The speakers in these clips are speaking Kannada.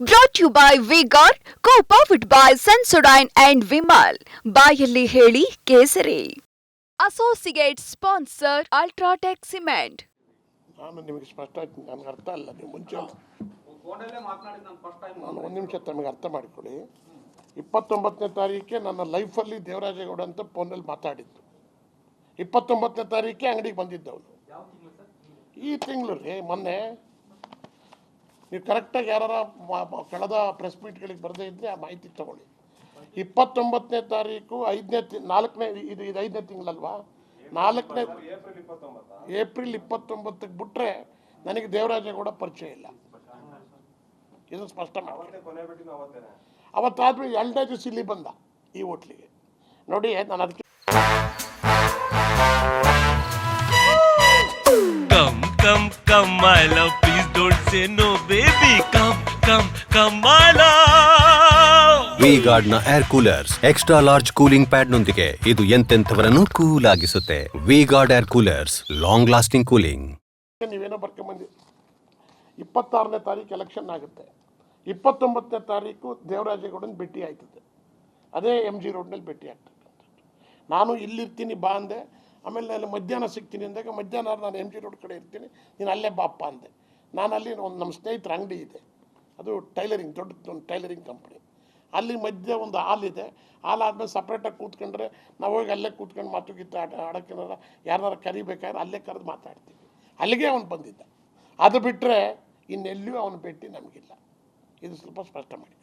Brought you by V Guard co powered by Sensodyne and Vimal ಬಾಯಲ್ಲಿ ಹೇಳಿ ಕೇಸರಿ. ಅಸೋಸಿಯೇಟ್ ಸ್ಪಾನ್ಸರ್ ಅಲ್ಟ್ರಾಟೆಕ್ ಸಿಮೆಂಟ್ ನಾನು ನಿಮಗೆ ಸ್ಪಷ್ಟ ಆಯ್ತು ನನಗೆ ಅರ್ಥ ಅಲ್ಲ ನೀವು ಮುಂಚೆ ನಾನು ಫಸ್ಟ್ ಟೈಮ್ ಒಂದು ನಿಮಿಷ ತಮಗೆ ಅರ್ಥ ಮಾಡಿಕೊಳ್ಳಿ. ಇಪ್ಪತ್ತೊಂಬತ್ತನೇ ತಾರೀಕೆ ನನ್ನ ಲೈಫಲ್ಲಿ ದೇವರಾಜೇಗೌಡ ಅಂತ ಫೋನಲ್ಲಿ ಮಾತಾಡಿದ್ದು. ಇಪ್ಪತ್ತೊಂಬತ್ತನೇ ತಾರೀಕೆ ಅಂಗಡಿಗೆ ಬಂದಿದ್ದವನು. ಯಾವ ತಿಂಗಳು ಸರ್? ಈ ತಿಂಗಳು ರೀ ಮೊನ್ನೆ ನೀವು ಕರೆಕ್ಟಾಗಿ ಯಾರ ಕಳೆದ ಪ್ರೆಸ್ ಮೀಟ್ಗಳಿಗೆ ಬರದೇ ಇದ್ದರೆ ಆ ಮಾಹಿತಿ ತಗೊಳ್ಳಿ. ಇಪ್ಪತ್ತೊಂಬತ್ತನೇ ತಾರೀಕು ಐದನೇ ತಿ ನಾಲ್ಕನೇ ಇದು ಇದು ಐದನೇ ತಿಂಗಳಲ್ವಾ? ನಾಲ್ಕನೇ ಏಪ್ರಿಲ್ ಇಪ್ಪತ್ತೊಂಬತ್ತ ಏಪ್ರಿಲ್ ಇಪ್ಪತ್ತೊಂಬತ್ತಕ್ಕೆ ಬಿಟ್ಟರೆ ನನಗೆ ದೇವರಾಜೇಗೌಡ ಪರಿಚಯ ಇಲ್ಲ. ಇದು ಸ್ಪಷ್ಟ ಮಾಡಿ ಅವತ್ತೇ ಕೊನೆ ಬಿಟ್ಟಿನ ಅವತ್ತೇನೆ. ಅವತ್ತಾದ್ಮೇಲೆ ಎರಡನೇ ದಿವಸ ಇಲ್ಲಿ ಬಂದ ಈ ಹೋಟ್ಲಿಗೆ. ನೋಡಿ ನಾನು ಅದಕ್ಕೆ come come come I love. Please baby come come ಕಮಾಲ ವಿ ಗಾರ್ಡ್ನ air coolers extra large cooling pad ನೊಂದಿಗೆ ಇದು ಎಂತೆಂಥವರನ್ನು cool ಆಗಿಸುತ್ತೆ V Guard air coolers long lasting cooling ನೀವೇನೋ ಬರ್ಕೊಂಬಂದಿ. ಇಪ್ಪತ್ತಾರನೇ ತಾರೀಕು ಎಲೆಕ್ಷನ್ ಆಗುತ್ತೆ. ಇಪ್ಪತ್ತೊಂಬತ್ತನೇ ತಾರೀಕು ದೇವರಾಜೇಗೌಡನ ಭೇಟಿ ಆಯ್ತದೆ. ಅದೇ ಎಂ ಜಿ ರೋಡ್ನಲ್ಲಿ ಭೇಟಿ ಆಗ್ತಕ್ಕಂಥದ್ದು ನಾನು ಇಲ್ಲಿರ್ತೀನಿ ಬಾ ಅಂದೆ. ಆಮೇಲೆ ನಾನು ಮಧ್ಯಾಹ್ನ ಸಿಗ್ತೀನಿ ಅಂದಾಗ ಮಧ್ಯಾಹ್ನ ನಾನು ಎಂ ಜಿ ರೋಡ್ ಕಡೆ ಇರ್ತೀನಿ. ನೀನು ಅಲ್ಲೇ ಬಾಪ್ಪ ಅಂದೆ. ನಾನು ಅಲ್ಲಿ ಒಂದು ನಮ್ಮ ಸ್ನೇಹಿತರ ಅಂಗಡಿ ಇದೆ. ಅದು ಟೈಲರಿಂಗ್ ದೊಡ್ಡ ಒಂದು ಟೈಲರಿಂಗ್ ಕಂಪ್ನಿ. ಅಲ್ಲಿ ಮಧ್ಯೆ ಒಂದು ಹಾಲ್ ಇದೆ. ಹಾಲ್ ಆದಮೇಲೆ ಸಪ್ರೇಟಾಗಿ ಕೂತ್ಕೊಂಡ್ರೆ ನಾವು ಹೋಗಿ ಅಲ್ಲೇ ಕೂತ್ಕೊಂಡು ಮಾತು ಗೀತು ಆಟ ಆಡೋಕ್ಕೆನಾರ ಯಾರನ್ನಾರ ಕರಿಬೇಕಾದ್ರೆ ಅಲ್ಲೇ ಕರೆದು ಮಾತಾಡ್ತೀವಿ. ಅಲ್ಲಿಗೆ ಅವನು ಬಂದಿದ್ದ. ಅದು ಬಿಟ್ಟರೆ ಇನ್ನೆಲ್ಲಿಯೂ ಅವನು ಭೇಟಿ ನಮಗಿಲ್ಲ. ಇದು ಸ್ವಲ್ಪ ಸ್ಪಷ್ಟ ಮಾಡಿ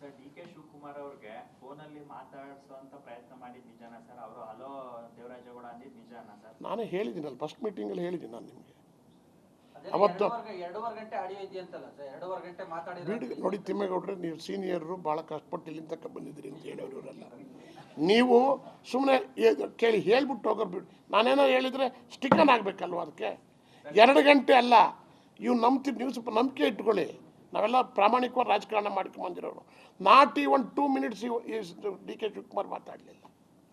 ಸರ್ ಡಿ ಕೆ ಶಿವಕುಮಾರ್ ಅವ್ರಿಗೆ ಫೋನಲ್ಲಿ ಮಾತಾಡಿಸುವಂತ ಪ್ರಯತ್ನ ಮಾಡಿ ನಿಜಾನ ಸರ್? ಅವರು ಹಲೋ ದೇವರಾಜೇಗೌಡ ಅಂದಿದ್ ನಿಜಾನ ಸರ್? ನಾನೇ ಹೇಳಿದ್ದೀನಲ್ಲ ಫಸ್ಟ್ ಮೀಟಿಂಗಲ್ಲಿ ಹೇಳಿದ್ದೀನಿ ನಾನು ನಿಮಗೆ. ಅವತ್ತು ಬಿಡಿ ನೋಡಿ ತಿಮ್ಮೇಗೌಡ್ರೆ ನೀವು ಸೀನಿಯರು ಭಾಳ ಕಷ್ಟಪಟ್ಟು ಇಲ್ಲಿಂದ ತಕ್ಕ ಬಂದಿದ್ದೀರಿ ಅಂತ ಹೇಳೋರೆಲ್ಲ ನೀವು ಸುಮ್ಮನೆ ಕೇಳಿ ಹೇಳ್ಬಿಟ್ಟು ಹೋಗೋರು ಬಿಡಿ. ನಾನೇನೋ ಹೇಳಿದರೆ ಸ್ಟಿಕನ್ ಆಗಬೇಕಲ್ವ ಅದಕ್ಕೆ? ಎರಡು ಗಂಟೆ ಅಲ್ಲ ಇವು ನಂಬ್ತೀವಿ ನೀವು ಸ್ವಲ್ಪ ನಂಬಿಕೆ ಇಟ್ಕೊಳ್ಳಿ. ನಾವೆಲ್ಲ ಪ್ರಾಮಾಣಿಕವಾಗಿ ರಾಜಕಾರಣ ಮಾಡ್ಕೊಂಬಂದಿರೋರು. Not even two minutes D K Shivakumar ಮಾತಾಡಲಿಲ್ಲ.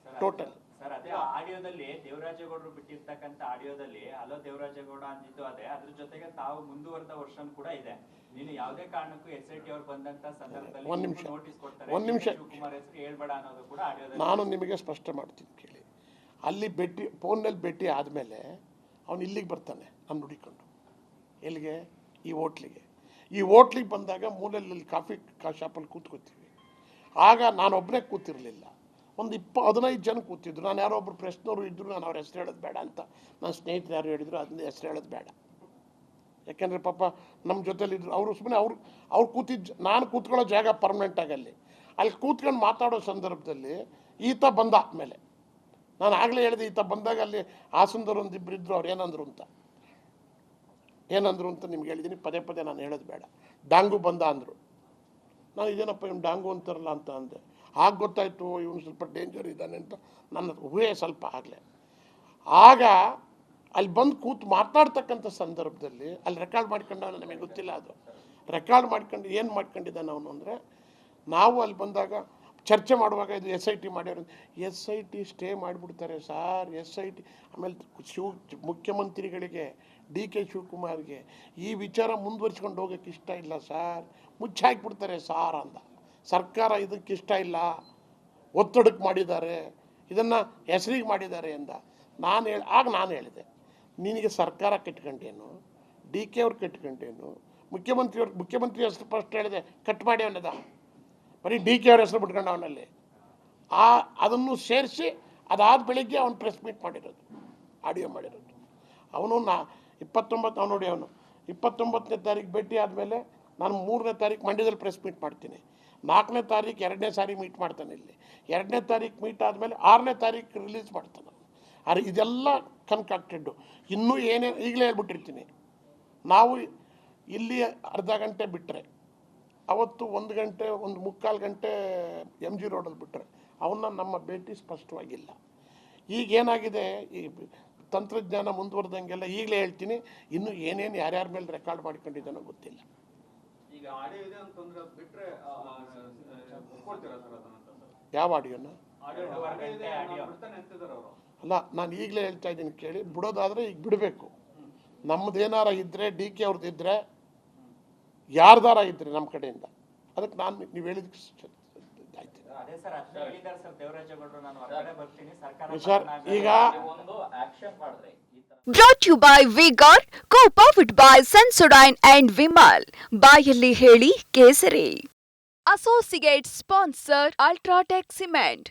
ಟೋಟಲ್ ಸರ್ ಅದೇ ಆಡಿಯೋದಲ್ಲಿ ದೇವರಾಜೇಗೌಡರು ಬಿಟ್ಟಿರ್ತಕ್ಕಂಥ ಆಡಿಯೋದಲ್ಲಿ ಹಲೋ ದೇವರಾಜೇಗೌಡ ಅಂದಿದ್ದು ಅದೇ. ಅದ್ರ ಜೊತೆಗೆ ತಾವು ಮುಂದುವರೆದ ವರ್ಷನ್ ಕೂಡ ಇದೆ. ನೀನು ಯಾವುದೇ ಕಾರಣಕ್ಕೂ ಎಸ್ ಐ ಟಿ ಅವ್ರು ಬಂದಂತ ಸಂದರ್ಭದಲ್ಲಿ ಒಂದ್ ನಿಮಿಷ. ನೋಟಿಸ್ ಕೊಡ್ತಾರೆ. ಒಂದ್ ನಿಮಿಷ. ಶಿವಕುಮಾರ್ ಹೆಸರು ಹೇಳ್ಬೇಡ ಅನ್ನೋದು ಕೂಡ ಆಡಿಯೋದಲ್ಲಿ ನಾನು ನಿಮಗೆ ಸ್ಪಷ್ಟ ಮಾಡ್ತೀನಿ ಕೇಳಿ. ಅಲ್ಲಿ ಭೇಟಿ ಫೋನಲ್ಲಿ ಭೇಟಿ ಆದಮೇಲೆ ಅವನು ಇಲ್ಲಿಗೆ ಬರ್ತಾನೆ ನಾನು ನುಡಿಕೊಂಡು. ಎಲ್ಲಿಗೆ? ಈ ಹೋಟ್ಲಿಗೆ. ಈ ಹೋಟ್ಲಿಗೆ ಬಂದಾಗ ಮೂಲೆಯಲ್ಲಿ ಕಾಫಿ ಕಾ ಶಾಪಲ್ಲಿ ಕೂತ್ಕೋತೀವಿ. ಆಗ ನಾನೊಬ್ಬನೇ ಕೂತಿರಲಿಲ್ಲ. ಒಂದು ಇಪ್ಪ, ಹದಿನೈದು ಜನ ಕೂತಿದ್ರು. ನಾನು ಯಾರೋ ಒಬ್ಬರು ಪ್ರೆಸ್ನವರು ಇದ್ದರು ನಾನು ಅವ್ರ ಹೆಸರು ಹೇಳೋದು ಬೇಡ ಅಂತ. ನನ್ನ ಸ್ನೇಹಿತರು ಯಾರು ಹೇಳಿದ್ರು, ಅದನ್ನ ಹೆಸರು ಹೇಳೋದು ಬೇಡ. ಯಾಕೆಂದರೆ ಪಾಪ ನಮ್ಮ ಜೊತೆಲಿದ್ರು. ಅವರು ಸುಮ್ಮನೆ ಅವ್ರು ಅವ್ರು ಕೂತಿದ್ದ ನಾನು ಕೂತ್ಕೊಳ್ಳೋ ಜಾಗ ಪರ್ಮನೆಂಟ್ ಆಗಲ್ಲಿ. ಅಲ್ಲಿ ಕೂತ್ಕೊಂಡು ಮಾತಾಡೋ ಸಂದರ್ಭದಲ್ಲಿ ಈತ ಬಂದ ಆದಮೇಲೆ ನಾನು ಆಗಲೇ ಹೇಳಿದೆ ಈತ ಬಂದಾಗ ಅಲ್ಲಿ ಹಾಸನದವ್ರು ಒಂದು ಇಬ್ಬರು ಇದ್ದರು ಅವ್ರು ಏನಂದ್ರು ಅಂತ. ಏನಂದ್ರು ಅಂತ ನಿಮ್ಗೆ ಹೇಳಿದ್ದೀನಿ ಪದೇ ಪದೇ ನಾನು ಹೇಳೋದು ಬೇಡ. ಡಾಂಗು ಬಂದ ಅಂದರು. ನಾನು ಇದೇನಪ್ಪ ಇವ್ನು ಡಾಂಗು ಅಂತಾರಲ್ಲ ಅಂತ ಅಂದೆ. ಆಗ ಗೊತ್ತಾಯಿತು ಇವನು ಸ್ವಲ್ಪ ಡೇಂಜರ್ ಇದ್ದಾನೆ ಅಂತ. ನನ್ನ ಊಹೆ ಸ್ವಲ್ಪ ಆಗಲೇ. ಆಗ ಅಲ್ಲಿ ಬಂದು ಕೂತು ಮಾತಾಡ್ತಕ್ಕಂಥ ಸಂದರ್ಭದಲ್ಲಿ ಅಲ್ಲಿ ರೆಕಾರ್ಡ್ ಮಾಡ್ಕೊಂಡವನು ನಮಗೆ ಗೊತ್ತಿಲ್ಲ ಅದು. ರೆಕಾರ್ಡ್ ಮಾಡ್ಕೊಂಡು ಏನು ಮಾಡ್ಕೊಂಡಿದ್ದಾನೆ ಅವನು ಅಂದರೆ, ನಾವು ಅಲ್ಲಿ ಬಂದಾಗ ಚರ್ಚೆ ಮಾಡುವಾಗ ಇದು ಎಸ್ ಐ ಟಿ ಮಾಡ್ಯಾರ ಎಸ್ ಐ ಟಿ ಸ್ಟೇ ಮಾಡಿಬಿಡ್ತಾರೆ ಸಾರ್ ಎಸ್ ಐ ಟಿ ಆಮೇಲೆ ಶಿವ ಮುಖ್ಯಮಂತ್ರಿಗಳಿಗೆ ಡಿ ಕೆ ಶಿವಕುಮಾರ್ಗೆ ಈ ವಿಚಾರ ಮುಂದುವರಿಸ್ಕೊಂಡು ಹೋಗೋಕ್ಕೆ ಇಷ್ಟ ಇಲ್ಲ ಸಾರ್ ಮುಚ್ಚಾಕ್ಬಿಡ್ತಾರೆ ಸಾರ್ ಅಂದ ಸರ್ಕಾರ ಇದಕ್ಕೆ ಇಷ್ಟ ಇಲ್ಲ, ಒತ್ತಡಕ್ಕೆ ಮಾಡಿದ್ದಾರೆ, ಇದನ್ನು ಹೆಸರಿಗೆ ಮಾಡಿದ್ದಾರೆ ಎಂದ. ನಾನು ಹೇಳಿ, ಆಗ ನಾನು ಹೇಳಿದೆ, ನಿನಗೆ ಸರ್ಕಾರ ಕಟ್ಕೊಂಡೇನು ಡಿ ಕೆ ಅವ್ರು ಕಟ್ಕೊಂಡೇನು ಮುಖ್ಯಮಂತ್ರಿಯವ್ರು ಮುಖ್ಯಮಂತ್ರಿ ಹೆಸರು ಫಸ್ಟ್ ಹೇಳಿದೆ, ಕಟ್ ಮಾಡಿ ಅವನದ. ಬರೀ ಡಿ ಕೆ ಅವ್ರ ಹೆಸರು ಬಿಟ್ಕೊಂಡು ಅವನಲ್ಲಿ. ಆ, ಅದನ್ನು ಸೇರಿಸಿ, ಅದಾದ ಬೆಳಿಗ್ಗೆ ಅವನು ಪ್ರೆಸ್ ಮೀಟ್ ಮಾಡಿರೋದು ಆಡಿಯೋ ಮಾಡಿರೋದು. ಅವನು ನಾ ಇಪ್ಪತ್ತೊಂಬತ್ತು ಅವ್ನು ನೋಡಿ ಅವನು, ಇಪ್ಪತ್ತೊಂಬತ್ತನೇ ತಾರೀಕು ಭೇಟಿ ಆದಮೇಲೆ ನಾನು ಮೂರನೇ ತಾರೀಕು ಮಂಡ್ಯದಲ್ಲಿ ಪ್ರೆಸ್ ಮೀಟ್ ಮಾಡ್ತೀನಿ. ನಾಲ್ಕನೇ ತಾರೀಕು ಎರಡನೇ ಸಾರಿ ಮೀಟ್ ಮಾಡ್ತಾನೆ ಇಲ್ಲಿ. ಎರಡನೇ ತಾರೀಕು ಮೀಟ್ ಆದಮೇಲೆ ಆರನೇ ತಾರೀಕು ರಿಲೀಸ್ ಮಾಡ್ತಾನೆ ಅರೆ ಇದೆಲ್ಲ ಕನ್ಕಾಕ್ಟೆಡ್ಡು ಇನ್ನೂ ಏನೇನು ಈಗಲೇ ಹೇಳ್ಬಿಟ್ಟಿರ್ತೀನಿ. ನಾವು ಇಲ್ಲಿ ಅರ್ಧ ಗಂಟೆ ಬಿಟ್ಟರೆ ಅವತ್ತು ಒಂದು ಗಂಟೆ, ಒಂದು ಮುಕ್ಕಾಲು ಗಂಟೆ ಎಂ ಜಿ ರೋಡಲ್ಲಿ ಬಿಟ್ಟರೆ ಅವನ್ನ ನಮ್ಮ ಭೇಟಿ ಸ್ಪಷ್ಟವಾಗಿಲ್ಲ. ಈಗ ಏನಾಗಿದೆ? ಈ ತಂತ್ರಜ್ಞಾನ ಮುಂದುವರೆದಂಗೆಲ್ಲ ಈಗಲೇ ಹೇಳ್ತೀನಿ. ಇನ್ನೂ ಏನೇನು ಯಾರ್ಯಾರ ಮೇಲೆ ರೆಕಾರ್ಡ್ ಮಾಡ್ಕೊಂಡಿದ್ದಾನೋ ಗೊತ್ತಿಲ್ಲ. ಈಗ ಆಡಿಯೋ ಇದೆ ಅಂತಂದ್ರೆ ಬಿಟ್ರೆ ಕೊಡ್ತೀರಾ ಸರ್ ಅದನ್ನ ಯಾವ ಆಡಿಯೋನ? ಆಡಿಯೋ ಆಡಿಯೋ ಗಂಟೆ ಆಡಿಯೋ. ಬಿಡ್ತಾನೆ ಅಂತಿದ್ದಾರೆ ಅವರು. ಅಲ್ಲ ನಾನು ಈಗಲೇ ಹೇಳ್ತಾ ಇದ್ದೀನಿ ಕೇಳಿ. ಬಿಡೋದಾದ್ರೆ ಈಗ ಬಿಡಬೇಕು. ನಮ್ಮದೇನಾರ ಇದ್ರೆ ಡಿ ಕೆ ಅವ್ರದ್ದು ಇದ್ರೆ ಯಾರ್ದಾರ ಇದ್ರೆ ನಮ್ಮ ಕಡೆಯಿಂದ. ಅದಕ್ಕೆ ನಾನು ನೀವು ಹೇಳಿದಕ್ಕೆ ಆಯ್ತು. ಅದೇ ಸರ್ ಈಗ brought you by V Guard co powered by Sensodyne and Vimal ಬಾಯಲ್ಲಿ ಹೇಳಿ ಕೇಸರಿ. Associate sponsor UltraTech cement